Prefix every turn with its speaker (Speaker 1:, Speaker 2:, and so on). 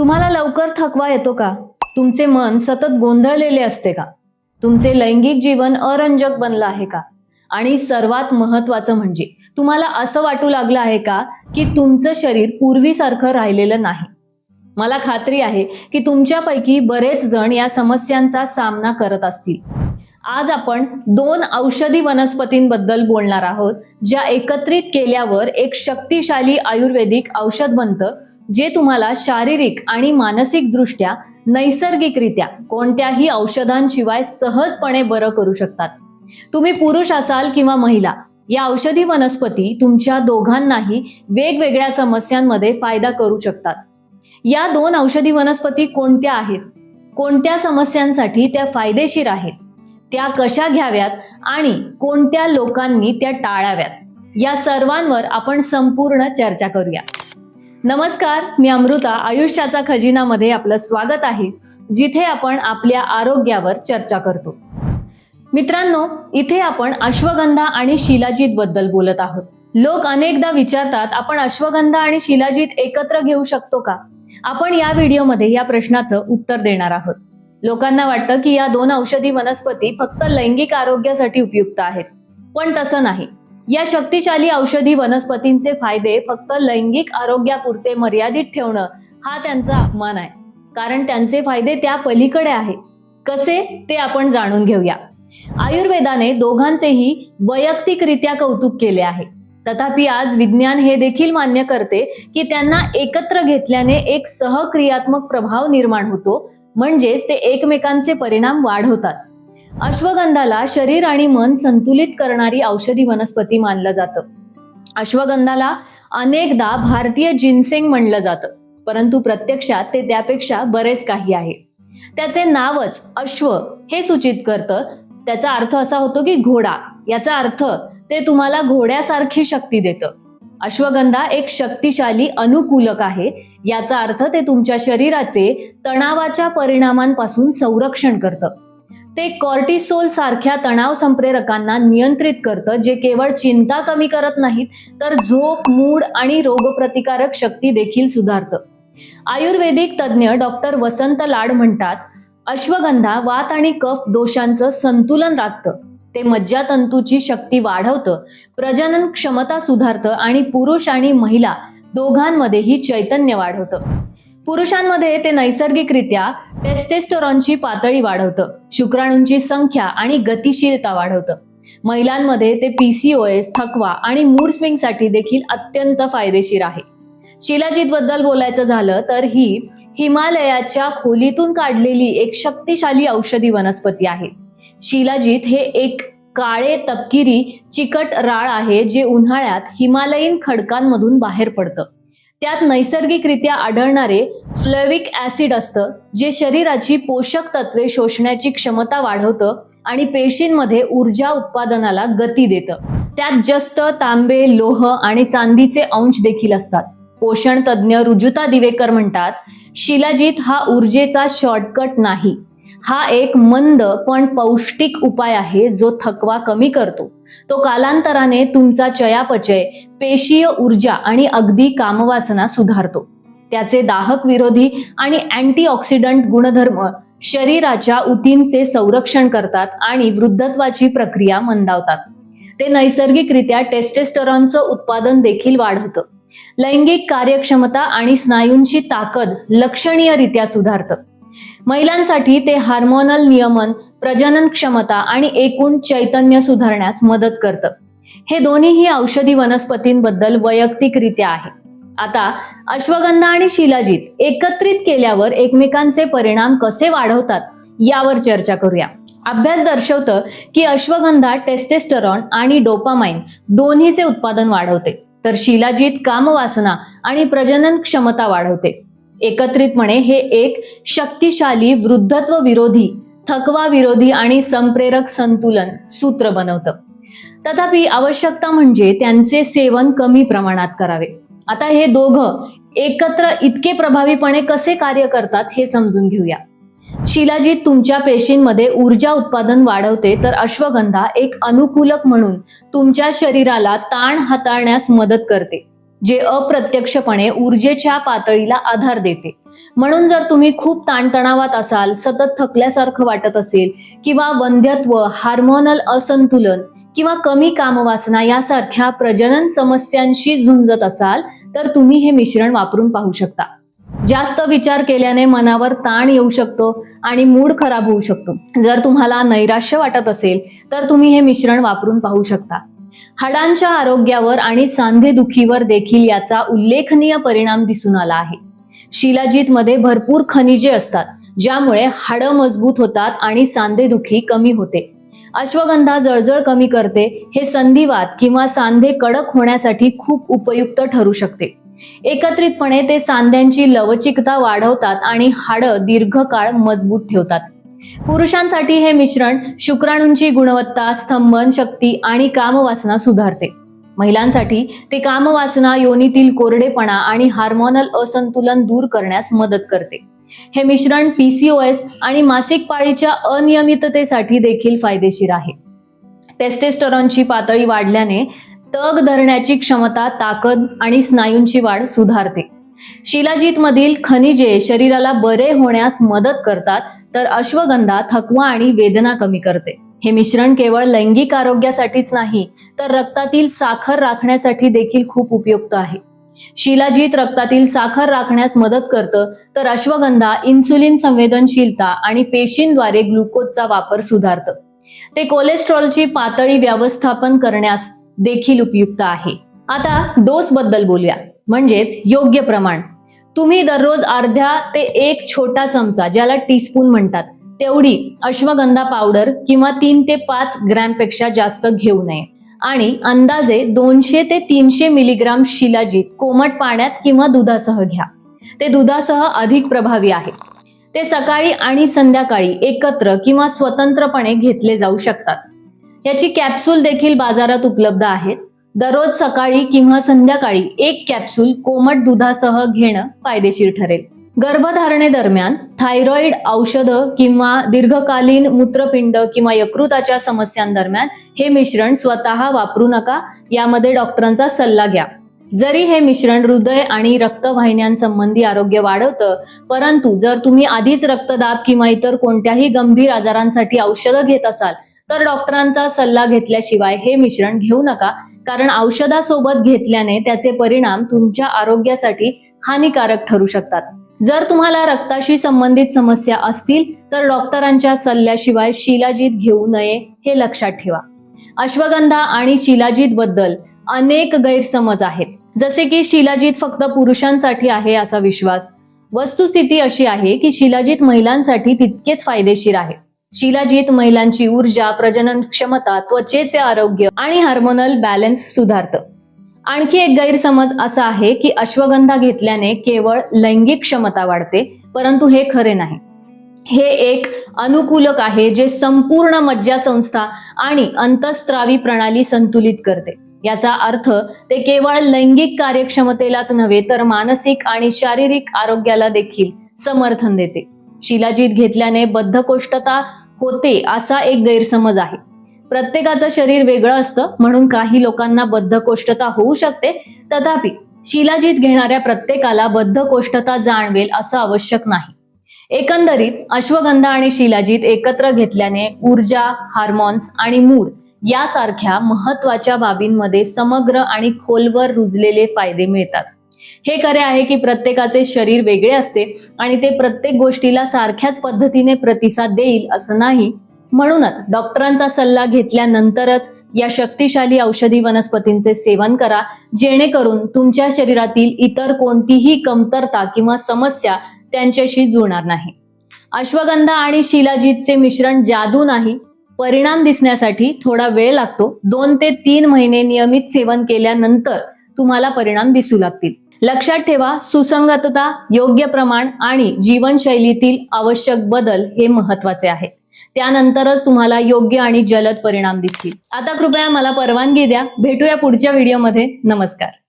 Speaker 1: तुम्हाला लवकर थकवा येतो का? तुमचे मन सतत गोंधळलेले असते का? तुमचे लैंगिक जीवन अरंजक बनलं आहे का? आणि सर्वात महत्वाचं म्हणजे तुम्हाला असं वाटू लागलं आहे का की तुमचं शरीर पूर्वीसारखं राहिलेलं नाही? मला खात्री आहे की तुमच्यापैकी बरेच जण या समस्यांचा सामना करत असतील. आज आपण दोन औषधी वनस्पतींबद्दल बोलणार आहोत ज्या एकत्रित केल्यावर एक शक्तिशाली आयुर्वेदिक औषध बनतं जे तुम्हाला शारीरिक आणि मानसिक दृष्ट्या नैसर्गिकरित्या कोणत्याही औषधांशिवाय सहजपणे बरं करू शकतात. तुम्ही पुरुष असाल किंवा महिला या औषधी वनस्पती तुमच्या दोघांनाही वेगवेगळ्या समस्यांमध्ये फायदा करू शकतात. या दोन औषधी वनस्पती कोणत्या आहेत? कोणत्या समस्यांसाठी त्या फायदेशीर आहेत? त्या कशा घ्याव्यात आणि कोणत्या लोकांनी त्या टाळाव्यात? या सर्वांवर आपण संपूर्ण चर्चा करूया. नमस्कार मी अमृता. आयुष्याचा खजिनामध्ये आपलं स्वागत आहे जिथे आपण आपल्या आरोग्यावर चर्चा करतो. मित्रांनो इथे आपण अश्वगंधा आणि शिलाजीत बद्दल बोलत आहोत. लोक अनेकदा विचारतात आपण अश्वगंधा आणि शिलाजीत एकत्र घेऊ शकतो का? आपण या व्हिडिओमध्ये या प्रश्नाचं उत्तर देणार आहोत. लोकांना वाटतं की या दोन औषधी वनस्पती फक्त लैंगिक आरोग्यासाठी उपयुक्त आहेत. पण तसं नाही. या शक्तिशाली औषधी वनस्पतींचे फायदे फक्त लैंगिक आरोग्यापुरते मर्यादित ठेवणं हा त्यांचा अपमान आहे. कारण त्यांचे फायदे त्या पलीकडे आहे कसे? ते आपण जाणून घेऊया. आयुर्वेदाने दोघांचेही वैयक्तिकरित्या कौतुक केले आहे. तथापि आज विज्ञान हे देखील मान्य करते की त्यांना एकत्र घेतल्याने एक सहक्रियात्मक प्रभाव निर्माण होतो म्हणजेच ते एकमेकांचे परिणाम वाढवतात. अश्वगंधाला शरीर आणि मन संतुलित करणारी औषधी वनस्पती मानलं जातं. अश्वगंधाला अनेकदा भारतीय जिन्सेंग म्हणलं जातं परंतु प्रत्यक्षात ते त्यापेक्षा बरेच काही आहे. त्याचे नावच अश्व हे सूचित करतं. त्याचा अर्थ असा होतो की घोडा याचा अर्थ ते तुम्हाला घोड्यासारखी शक्ती देतं. अश्वगंधा एक शक्तिशाली अनुकूलक आहे. याचा अर्थ ते तुमच्या शरीराचे तणावाच्या परिणामांपासून संरक्षण करतं. ते कॉर्टिसोल सारख्या तणाव संप्रेरकांना नियंत्रित करतं जे केवळ चिंता कमी करत नाहीत तर झोप मूड आणि रोगप्रतिकारक शक्ती देखील सुधारतं. आयुर्वेदिक तज्ज्ञ डॉक्टर वसंत लाड म्हणतात अश्वगंधा वात आणि कफ दोषांचं संतुलन राखतं. ते मज्जातंतूची शक्ती वाढवतं प्रजनन क्षमता सुधारतं आणि पुरुष आणि महिला दोघांमध्येही चैतन्य वाढवतं. पुरुषांमध्ये ते नैसर्गिकरित्या टेस्टेस्टोरॉनची पातळी वाढवतं शुक्राणूंची संख्या आणि गतिशीलता वाढवतं. महिलांमध्ये ते पीसीओएस थकवा आणि मूड स्विंगसाठी देखील अत्यंत फायदेशीर आहे. शिलाजीत बद्दल बोलायचं झालं तर ही हिमालयाच्या खोलीतून काढलेली एक शक्तिशाली औषधी वनस्पती आहे. शिलाजीत हे एक काळे तपकिरी चिकट राळ आहे जे उन्हाळ्यात हिमालयीन खडकांमधून बाहेर पडतं. त्यात नैसर्गिकरित्या आढळणारे फ्लेविक ऍसिड असतं जे शरीराची पोषक तत्वे शोषण्याची क्षमता वाढवतं आणि पेशींमध्ये ऊर्जा उत्पादनाला गती देतं. त्यात जस्त तांबे लोह आणि चांदीचे अंश देखील असतात. पोषण तज्ज्ञ रुजुता दिवेकर म्हणतात शिलाजीत हा ऊर्जेचा शॉर्टकट नाही. हा एक मंद पण पौष्टिक उपाय आहे जो थकवा कमी करतो. तो कालांतराने तुमचा चयापचय पेशीय ऊर्जा आणि अगदी कामवासना सुधारतो. त्याचे दाहक विरोधी आणि अँटीऑक्सिडंट गुणधर्म शरीराच्या ऊतींचे संरक्षण करतात आणि वृद्धत्वाची प्रक्रिया मंदावतात. ते नैसर्गिकरित्या टेस्टेस्टरॉनचं उत्पादन देखील वाढवतं. लैंगिक कार्यक्षमता आणि स्नायूंची ताकद लक्षणीयरित्या सुधारतं. महिलांसाठी ते हार्मोनल नियमन प्रजनन क्षमता आणि एकूण चैतन्य सुधारण्यास मदत करतं. हे दोन्हीही औषधी वनस्पतींबद्दल वैयक्तिकरित्या आहे. आता अश्वगंधा आणि शिलाजीत एकत्रित केल्यावर एकमेकांचे परिणाम कसे वाढवतात यावर चर्चा करूया. अभ्यास दर्शवतं की अश्वगंधा टेस्टेस्टरॉन आणि डोपामाइन दोन्हीचे उत्पादन वाढवते. तर शिलाजीत कामवासना आणि प्रजनन क्षमता वाढवते. एकत्रितपणे हे एक शक्तिशाली वृद्धत्व विरोधी थकवा विरोधी आणि संप्रेरक संतुलन सूत्र बनवतं. तथापि आवश्यकता म्हणजे त्यांचे सेवन कमी प्रमाणात करावे. आता हे दोघं एकत्र इतके प्रभावीपणे कसे कार्य करतात हे समजून घेऊया. शिलाजीत तुमच्या पेशींमध्ये ऊर्जा उत्पादन वाढवते तर अश्वगंधा एक अनुकूलक म्हणून तुमच्या शरीराला ताण हाताळण्यास मदत करते. जे अप्रत्यक्षपणे ऊर्जेच्या पातळीला आधार देते. म्हणून जर तुम्ही खूप ताणतणावात असाल सतत थकल्यासारखं वाटत असेल किंवा वंध्यत्व हार्मोनल असंतुलन किंवा कमी कामवासना यासारख्या प्रजनन समस्यांशी झुंजत असाल तर तुम्ही हे मिश्रण वापरून पाहू शकता. जास्त विचार केल्याने मनावर ताण येऊ शकतो आणि मूड खराब होऊ शकतो. जर तुम्हाला नैराश्य वाटत असेल तर तुम्ही हे मिश्रण वापरून पाहू शकता. हाडांच्या आरोग्यावर आणि सांधेदुखीवर देखील याचा उल्लेखनीय परिणाम दिसून आला आहे. शिलाजीत मध्ये भरपूर खनिजे असतात ज्यामुळे हाडं मजबूत होतात आणि सांधेदुखी कमी होते. अश्वगंधा जळजळ कमी करते हे संधिवात किंवा सांधे कडक होण्यासाठी खूप उपयुक्त ठरू शकते. एकत्रितपणे ते सांध्यांची लवचिकता वाढवतात आणि हाडं दीर्घकाळ मजबूत ठेवतात. पुरुषांसाठी हे मिश्रण शुक्राणूंची गुणवत्ता स्तंभन शक्ती आणि कामवासना सुधारते. महिलांसाठी ते कामवासना योनीतील कोरडेपणा आणि हार्मोनल असंतुलन दूर करण्यास मदत करते. हे मिश्रण पीसीओएस आणि मासिक पाळीच्या अनियमिततेसाठी देखील फायदेशीर आहे. टेस्टेस्टरॉनची पातळी वाढल्याने तग धरण्याची क्षमता ताकद आणि स्नायूंची वाढ सुधारते. शिलाजीत मधील खनिजे शरीराला बरे होण्यास मदत करतात तर अश्वगंधा थकवा आणि वेदना कमी करते. हे मिश्रण केवळ लैंगिक आरोग्यासाठीच नाही तर रक्तातील साखर राखण्यासाठी देखील खूप उपयुक्त आहे. शिलाजीत रक्तातील साखर राखण्यास मदत करतं तर अश्वगंधा इन्सुलिन संवेदनशीलता आणि पेशींद्वारे ग्लुकोजचा वापर सुधारतं. ते कोलेस्ट्रॉलची पातळी व्यवस्थापन करण्यास देखील उपयुक्त आहे. आता डोस बद्दल बोलूया. म्हणजेच योग्य प्रमाण. तुम्ही दररोज अर्ध्या ते एक छोटा चमचा ज्याला टीस्पून म्हणतात तेवढी अश्वगंधा पावडर किंवा तीन ते पाच ग्रॅमपेक्षा जास्त घेऊ नये. आणि अंदाजे दोनशे ते तीनशे मिलीग्राम शिलाजीत कोमट पाण्यात किंवा दुधासह घ्या. ते दुधासह अधिक प्रभावी आहे. ते सकाळी आणि संध्याकाळी एकत्र किंवा स्वतंत्रपणे घेतले जाऊ शकतात. याची कॅप्सूल देखील बाजारात उपलब्ध आहेत. दररोज सकाळी किंवा संध्याकाळी एक कॅप्सूल कोमट दुधासह घेणं फायदेशीर ठरेल. गर्भधारणेदरम्यान थायरॉइड औषधं किंवा दीर्घकालीन मूत्रपिंड किंवा यकृताच्या समस्यांदरम्यान हे मिश्रण स्वतः वापरू नका यामध्ये डॉक्टरांचा सल्ला घ्या. जरी हे मिश्रण हृदय आणि रक्तवाहिन्यांसंबंधी आरोग्य वाढवतं परंतु जर तुम्ही आधीच रक्तदाब किंवा इतर कोणत्याही गंभीर आजारांसाठी औषधं घेत असाल तर डॉक्टरांचा सल्ला घेतल्याशिवाय हे मिश्रण घेऊ नका. कारण औषधासोबत घेतल्याने त्याचे परिणाम तुमच्या आरोग्यासाठी हानिकारक ठरू शकतात. जर तुम्हाला रक्ताशी संबंधित समस्या असतील तर डॉक्टरांच्या सल्ल्याशिवाय शिलाजीत घेऊ नये हे लक्षात ठेवा. अश्वगंधा आणि शिलाजीत बद्दल अनेक गैरसमज आहेत. जसे की शिलाजीत फक्त पुरुषांसाठी आहे असा विश्वास. वस्तुस्थिती अशी आहे की शिलाजीत महिलांसाठी तितकेच फायदेशीर आहे. शिलाजीत महिलांची ऊर्जा प्रजनन क्षमता त्वचेचे आरोग्य आणि हार्मोनल बॅलन्स सुधारतं. आणखी एक गैरसमज असा आहे की अश्वगंधा घेतल्याने केवळ लैंगिक क्षमता वाढते परंतु हे खरे नाही. हे एक अनुकूलक आहे जे संपूर्ण मज्जासंस्था आणि अंतस्त्रावी प्रणाली संतुलित करते. याचा अर्थ ते केवळ लैंगिक कार्यक्षमतेलाच नव्हे तर मानसिक आणि शारीरिक आरोग्याला देखील समर्थन देते. शिलाजीत घेतल्याने बद्धकोष्ठता होते असा एक गैरसमज आहे. प्रत्येकाचं शरीर वेगळं असतं म्हणून काही लोकांना बद्धकोष्ठता होऊ शकते. तथापि शिलाजीत घेणाऱ्या प्रत्येकाला बद्धकोष्ठता जाणवेल असं आवश्यक नाही. एकंदरीत अश्वगंधा आणि शिलाजीत एकत्र घेतल्याने ऊर्जा हार्मोन्स आणि मूड यासारख्या महत्त्वाच्या बाबींमध्ये समग्र आणि खोलवर रुजलेले फायदे मिळतात. हे खरे आहे की प्रत्येकाचे शरीर वेगळे असते आणि ते प्रत्येक गोष्टीला सारख्याच पद्धतीने प्रतिसाद देईल असं नाही. म्हणूनच डॉक्टरांचा सल्ला घेतल्यानंतरच या शक्तिशाली औषधी वनस्पतींचे सेवन करा जेणेकरून तुमच्या शरीरातील इतर कोणतीही कमतरता किंवा समस्या त्यांच्याशी जुळणार नाही. अश्वगंधा आणि शिलाजीतचे मिश्रण जादू नाही परिणाम दिसण्यासाठी थोडा वेळ लागतो. दोन ते तीन महिने नियमित सेवन केल्यानंतर तुम्हाला परिणाम दिसू लागतील. लक्षात ठेवा सुसंगतता योग्य प्रमाण आणि जीवनशैलीतील आवश्यक बदल हे महत्त्वाचे आहे त्यानंतरच तुम्हाला योग्य आणि जलद परिणाम दिसतील. आता कृपया मला परवानगी द्या. भेटूया पुढच्या व्हिडिओमध्ये नमस्कार.